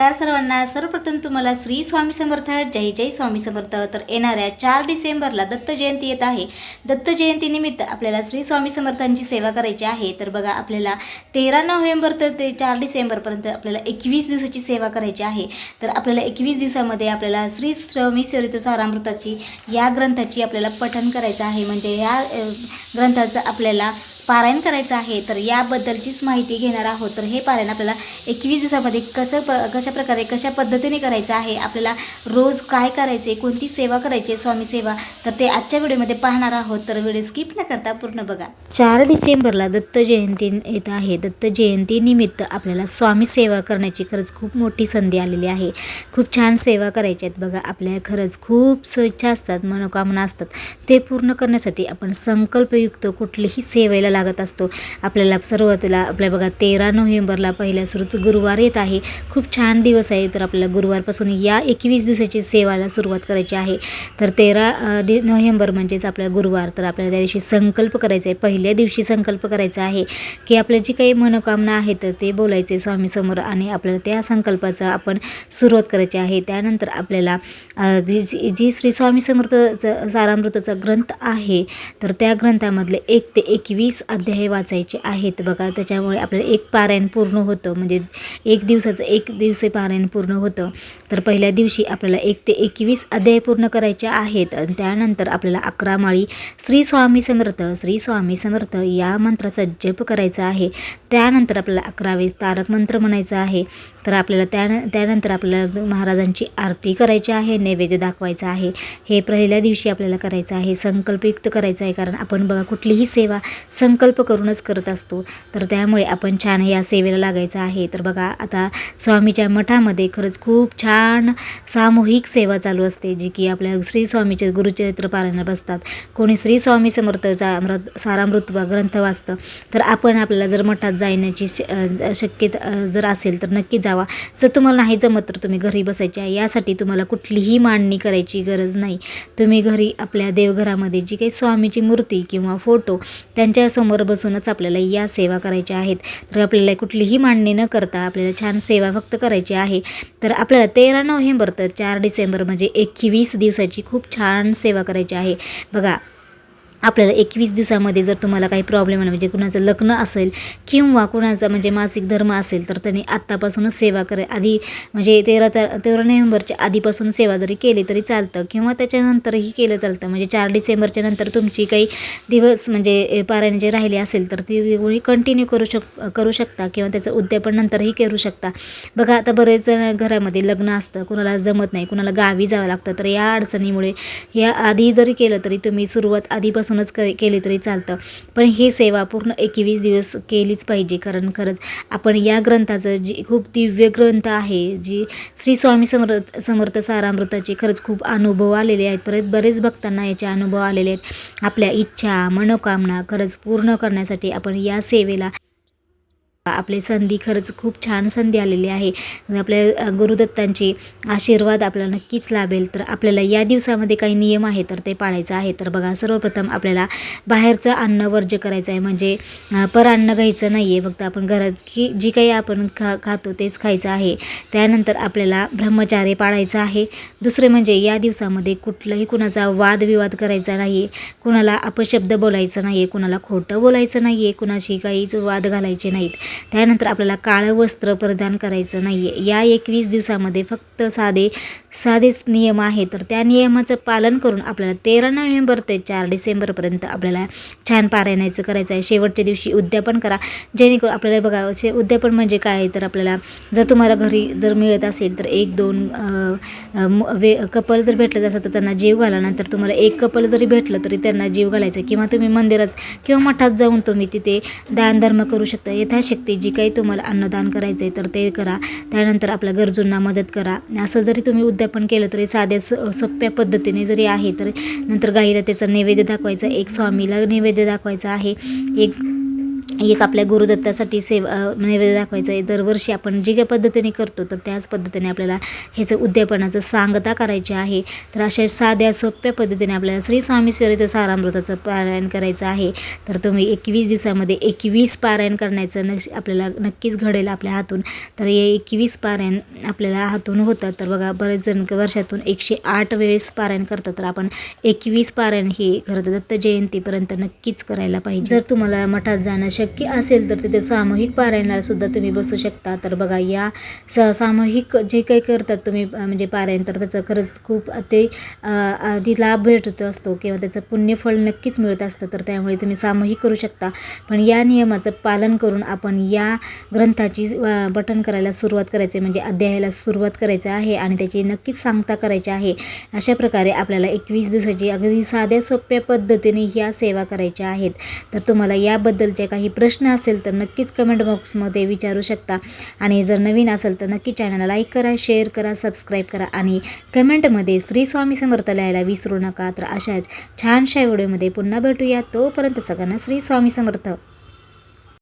तर सर्वांना सर्वप्रथम तुम्हाला श्री स्वामी समर्थ जय जय स्वामी समर्थ. तर येणाऱ्या चार डिसेंबरला दत्त जयंती येत आहे. दत्त जयंतीनिमित्त आपल्याला श्री स्वामी समर्थांची सेवा करायची आहे. तर बघा आपल्याला तेरा नोव्हेंबर तर ते चार डिसेंबरपर्यंत आपल्याला एकवीस दिवसाची सेवा करायची आहे. तर आपल्याला एकवीस दिवसामध्ये आपल्याला श्री स्वामी चरित्र सारामृताची या ग्रंथाची आपल्याला पठण करायचं आहे. म्हणजे ह्या ग्रंथाचं आपल्याला पारायण करायचं आहे तर याबद्दलचीच माहिती घेणार आहोत. तर हे पारायण आपल्याला एकवीस दिवसामध्ये कसं प कशा प्रकारे कशा पद्धतीने करायचं आहे आपल्याला रोज काय करायचे कोणती सेवा करायची आहे स्वामी सेवा तर ते आजच्या व्हिडिओमध्ये पाहणार आहोत. तर व्हिडिओ स्किप न करता पूर्ण बघा. चार डिसेंबरला दत्त जयंती येत आहे. दत्त जयंतीनिमित्त आपल्याला स्वामी सेवा करण्याची खरंच खूप मोठी संधी आलेली आहे. खूप छान सेवा करायच्या आहेत. बघा आपल्या खरंच खूप स्वेच्छा असतात मनोकामना असतात. ते पूर्ण करण्यासाठी आपण संकल्पयुक्त कुठलीही सेवेला लागत असतो. आपल्याला सुरुवातीला आपल्या बघा तेरा नोव्हेंबरला पहिल्या सुरू गुरुवार येत आहे. खूप छान दिवस आहे. तर आपल्याला गुरुवारपासून या एकवीस दिवसाची सेवाला सुरुवात करायची आहे. तर तेरा डि नोव्हेंबर म्हणजेच आपला गुरुवार. तर आपल्याला त्या दिवशी संकल्प करायचा आहे. पहिल्या दिवशी संकल्प करायचा आहे की आपल्या जी काही मनोकामना आहे तर ते बोलायचे स्वामीसमोर आणि आपल्याला त्या संकल्पाचा आपण सुरुवात करायची आहे. त्यानंतर आपल्याला जी जी जी श्री स्वामी समर्थचं सारामृताचा ग्रंथ आहे तर त्या ग्रंथामधले एक ते एकवीस अध्याय वाचायचे आहेत. बघा त्याच्यामुळे आपल्याला एक पारायण पूर्ण होतं. म्हणजे एक दिवसाचं एक दिवसे पारायण पूर्ण होतं. तर पहिल्या दिवशी आपल्याला एक ते एकवीस अध्याय पूर्ण करायचे आहेत. आणि त्यानंतर आपल्याला अकरा माळी श्री स्वामी समर्थ श्री स्वामी समर्थ या मंत्राचा जप करायचा आहे. त्यानंतर आपल्याला अकरावीस तारक मंत्र म्हणायचं आहे. तर आपल्याला त्या त्यानंतर आपल्याला महाराजांची आरती करायची आहे. नैवेद्य दाखवायचा आहे. हे पहिल्या दिवशी आपल्याला करायचं आहे. संकल्पयुक्त करायचं आहे. कारण आपण बघा कुठलीही सेवा संकल्प करूनच करत असतो. तर त्यामुळे आपण छान या सेवेला लागायचं आहे. तर बघा आता स्वामीच्या मठामध्ये खरंच खूप छान सामूहिक सेवा चालू असते जी की आपल्या श्री स्वामीचे गुरुचरित्र पारायण बसतात. कोणी श्री स्वामी समर्थचा अमृत सारामृत वा ग्रंथ वाचतं तर आपण आपल्याला जर मठात जाण्याची श- शक्यता जर असेल तर नक्की जावा. जर तुम्हाला नाही जमत तर तुम्ही घरी बसायचे आहे. यासाठी तुम्हाला कुठलीही मांडणी करायची गरज नाही. तुम्ही घरी आपल्या देवघरामध्ये जी काही स्वामीची मूर्ती किंवा फोटो त्यांच्या समोर बसूनच आपल्याला या सेवा करायच्या आहेत. तर आपल्याला कुठलीही मांडणी न करता आपल्याला छान सेवा फक्त करायची आहे. तर आपल्याला तेरा नोव्हेंबर तर चार डिसेंबर म्हणजे एकवीस दिवसाची खूप छान सेवा करायची आहे. बघा आपल्याला एकवीस दिवसामध्ये जर तुम्हाला काही प्रॉब्लेम आला म्हणजे कुणाचं लग्न असेल किंवा कुणाचा म्हणजे मासिक धर्म असेल तर त्यांनी आत्तापासूनच सेवा करे. आधी म्हणजे तेरा तर तेरा नोव्हेंबरच्या आधीपासून सेवा जरी केली तरी चालतं. किंवा त्याच्यानंतरही केलं चालतं. म्हणजे चार डिसेंबरच्या नंतर तुमची काही दिवस म्हणजे पारायण जे राहिले असेल तर ती कंटिन्यू करू शक करू शकता किंवा त्याचं उद्यापन नंतरही करू शकता. बघा आता बरेच घरामध्ये लग्न असतं कुणाला जमत नाही कुणाला गावी जावं लागतं तर या अडचणीमुळे या आधी जरी केलं तरी तुम्ही सुरुवात आधीपासून आधीपासूनच क केली तरी चालतं. पण ही सेवा पूर्ण एकवीस दिवस केलीच पाहिजे कारण खरंच आपण या ग्रंथाचं जी खूप दिव्य ग्रंथ आहे जी श्री स्वामी समर्थ समर्थ सारामृताचे खरंच खूप अनुभव आलेले आहेत. परत बरेच भक्तांना याचे अनुभव आलेले आहेत. आपल्या इच्छा मनोकामना खरंच पूर्ण करण्यासाठी आपण या सेवेला आपले संधी खरंच खूप छान संधी आलेली आहे. आपल्या गुरुदत्तांची गुरुदत्तांचे आशीर्वाद आपल्याला नक्कीच लाभेल. तर आपल्याला या दिवसामध्ये काही नियम आहे तर ते पाळायचं आहे. तर बघा सर्वप्रथम आपल्याला बाहेरचं अन्न वर्ज्य करायचं आहे म्हणजे पर अन्न घ्यायचं नाही आहे फक्त आपण घरात की जी काही आपण खा खातो तेच खायचं आहे. त्यानंतर आपल्याला ब्रह्मचार्य पाळायचं आहे. दुसरे म्हणजे या दिवसामध्ये कुठलाही कुणाचा वादविवाद करायचा नाही आहे कुणाला अपशब्द बोलायचं नाही आहे कुणाला खोटं बोलायचं नाही आहे कुणाशी काहीच वाद घालायचे नाहीत. त्यानंतर आपल्याला काळं वस्त्र परिधान करायचं नाही आहे या एकवीस दिवसामध्ये फक्त साधे साधेच नियम आहे तर त्या नियमाचं पालन करून आपल्याला तेरा नोव्हेंबर ते चार डिसेंबरपर्यंत आपल्याला छान पारायणाचं करायचं आहे. शेवटच्या दिवशी उद्यापन करा. जेणेकरून आपल्याला बघा शे उद्यापन म्हणजे काय आहे? तर आपल्याला जर तुम्हाला घरी जर मिळत असेल तर एक दोन म- वे कपल जर भेटलं असेल तर त्यांना जीव घाला नंतर तुम्हाला एक कपल जरी भेटलं तरी त्यांना जीव घालायचं. किंवा तुम्ही मंदिरात किंवा मठात जाऊन तुम्ही तिथे दानधर्म करू शकता. यथाशक्ती जी काही तुम्हाला अन्नदान करायचं आहे तर ते करा. त्यानंतर आपल्या गरजूंना मदत करा. असं जरी तुम्ही उद्यापन केलं तरी साध्या स सोप्या पद्धतीने जरी आहे तर नंतर गाईला त्याचा नैवेद्य दाखवायचा. एक स्वामीला नैवेद्य दाखवायचा आहे. एक एक आपल्या गुरुदत्तासाठी सेवा नैवेद्य दाखवायचं आहे. दरवर्षी आपण जे काही पद्धतीने करतो तर त्याच पद्धतीने आपल्याला ह्याचं उद्यापनाचं सांगता करायची आहे. तर अशा साध्या सोप्या पद्धतीने आपल्याला श्री स्वामी चरित्र सारामृताचं पारायण करायचं आहे. तर तुम्ही एकवीस दिवसामध्ये एकवीस पारायण करण्याचं नक्ष आपल्याला नक्कीच घडेल आपल्या हातून. तर हे एकवीस पारायण आपल्याला हातून होतं तर बघा बरेच जण वर्षातून एकशे आठ वेळेस पारायण करतात. तर आपण एकवीस पारायण हे खरं तर दत्त जयंतीपर्यंत नक्कीच करायला पाहिजे. जर तुम्हाला मठात जाणं शक्य असेल तर तिथे सामूहिक पारायणाला सुद्धा तुम्ही बसू शकता. तर बघा या स सामूहिक जे काही करतात तुम्ही म्हणजे पारायण तर त्याचं खरंच खूप ते आधी लाभ भेटत असतो किंवा त्याचं पुण्यफळ नक्कीच मिळत असतं. तर त्यामुळे तुम्ही सामूहिक करू शकता. पण या नियमाचं पालन करून आपण या ग्रंथाची पठण करायला सुरुवात करायची म्हणजे अध्यायाला सुरुवात करायचं आहे आणि त्याची नक्कीच सांगता करायची आहे. अशा प्रकारे आपल्याला एकवीस दिवसाची अगदी साध्या सोप्या पद्धतीने ह्या सेवा करायच्या आहेत. तर तुम्हाला याबद्दलच्या काही प्रश्न असेल तर नक्कीच कमेंट बॉक्समध्ये विचारू शकता. आणि जर नवीन असेल तर नक्की चॅनलला लाईक करा शेअर करा सबस्क्राईब करा आणि कमेंटमध्ये श्री स्वामी समर्थ लिहायला विसरू नका. तर अशाच छानशा व्हिडिओमध्ये पुन्हा भेटूया. तोपर्यंत सगळ्यांना श्री स्वामी समर्थ.